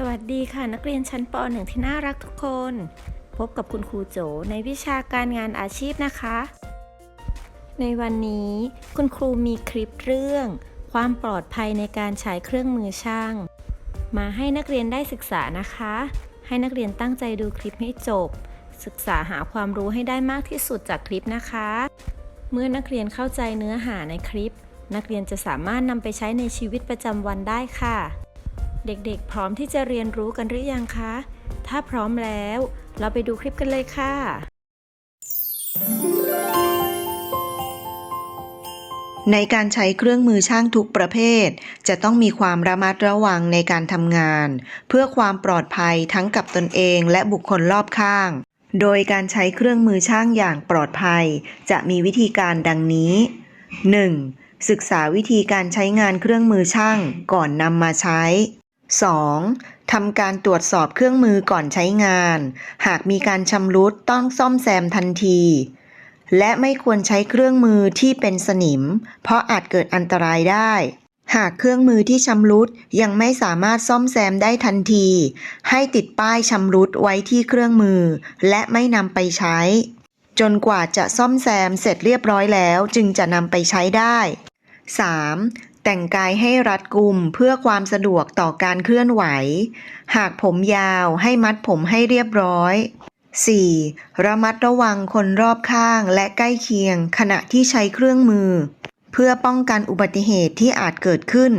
สวัสดีค่ะนักเรียนชั้นป .1 ที่น่ารักทุกคน พบกับคุณครูโจในวิชาการงานอาชีพนะคะ ในวันนี้คุณครูมีคลิปเรื่อง ความปลอดภัยในการใช้เครื่องมือช่าง มาให้นักเรียนได้ศึกษานะคะ ให้นักเรียนตั้งใจดูคลิปให้จบ ศึกษาหาความรู้ให้ได้มากที่สุดจากคลิปนะคะ เมื่อนักเรียนเข้าใจเนื้อหาในคลิป นักเรียนจะสามารถนำไปใช้ในชีวิตประจำวันได้ค่ะ เด็กๆ พร้อมที่จะเรียนรู้กันหรือยังคะ ถ้าพร้อมแล้ว เราไปดูคลิปกันเลยค่ะ ในการใช้เครื่องมือช่างทุกประเภท จะต้องมีความระมัดระวังในการทำงาน เพื่อความปลอดภัยทั้งกับตนเองและบุคคลรอบข้าง โดยการใช้เครื่องมือช่างอย่างปลอดภัย จะมีวิธีการดังนี้ 1. ศึกษาวิธีการใช้งานเครื่องมือช่างก่อนนำมาใช้ 2. ทำการตรวจสอบเครื่องมือก่อนใช้งาน หากมีการชำรุดต้องซ่อมแซมทันที และไม่ควรใช้เครื่องมือที่เป็นสนิม เพราะอาจเกิดอันตรายได้ หากเครื่องมือที่ชำรุดยังไม่สามารถซ่อมแซมได้ทันที ให้ติดป้ายชำรุดไว้ที่เครื่องมือ และไม่นำไปใช้ จนกว่าจะซ่อมแซมเสร็จเรียบร้อยแล้วจึงจะนำไปใช้ได้ 3. แต่งกายให้รัดกุมเพื่อความสะดวกต่อการเคลื่อนไหว หากผมยาวให้มัดผมให้เรียบร้อย 4. ระมัดระวังคนรอบข้างและใกล้เคียงขณะที่ใช้เครื่องมือ เพื่อป้องกันอุบัติเหตุที่อาจเกิดขึ้น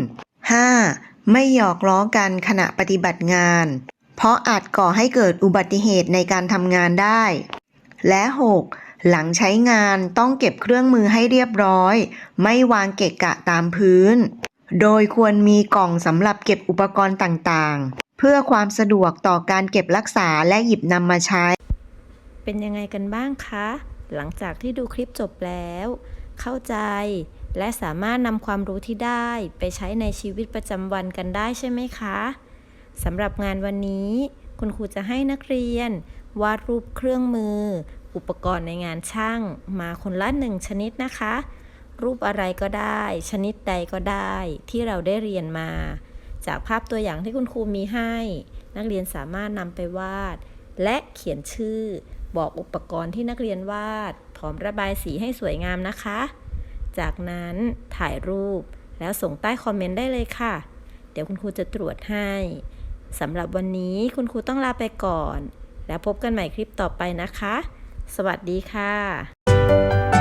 5. ไม่หยอกล้อกันขณะปฏิบัติงาน เพราะอาจก่อให้เกิดอุบัติเหตุในการทำงานได้ และ 6. หลังใช้งานต้องเก็บเครื่องมือให้เรียบร้อย ไม่วางเกะกะตามพื้น โดยควรมีกล่องสำหรับเก็บอุปกรณ์ต่างๆ เพื่อความสะดวกต่อการเก็บรักษาและหยิบนำมาใช้ เป็นยังไงกันบ้างคะ หลังจากที่ดูคลิปจบแล้ว เข้าใจ และสามารถนำความรู้ที่ได้ ไปใช้ในชีวิตประจำวันกันได้ใช่ไหมคะสำหรับงานวันนี้ คุณครูจะให้นักเรียน วาดรูปเครื่องมือ อุปกรณ์ในงานช่างมาคนละหนึ่งชนิดนะคะ รูปอะไรก็ได้ ชนิดใดก็ได้ที่เราได้เรียนมา จากภาพตัวอย่างที่คุณครูมีให้ นักเรียนสามารถนำไปวาด และเขียนชื่อ บอกอุปกรณ์ที่นักเรียนวาด พร้อมระบายสีให้สวยงามนะคะ จากนั้นถ่ายรูปแล้วส่งใต้คอมเมนต์ได้เลยค่ะ เดี๋ยวคุณครูจะตรวจให้สำหรับวันนี้คุณครูต้องลาไปก่อน แล้วพบกันใหม่คลิปต่อไปนะคะ สวัสดีค่ะ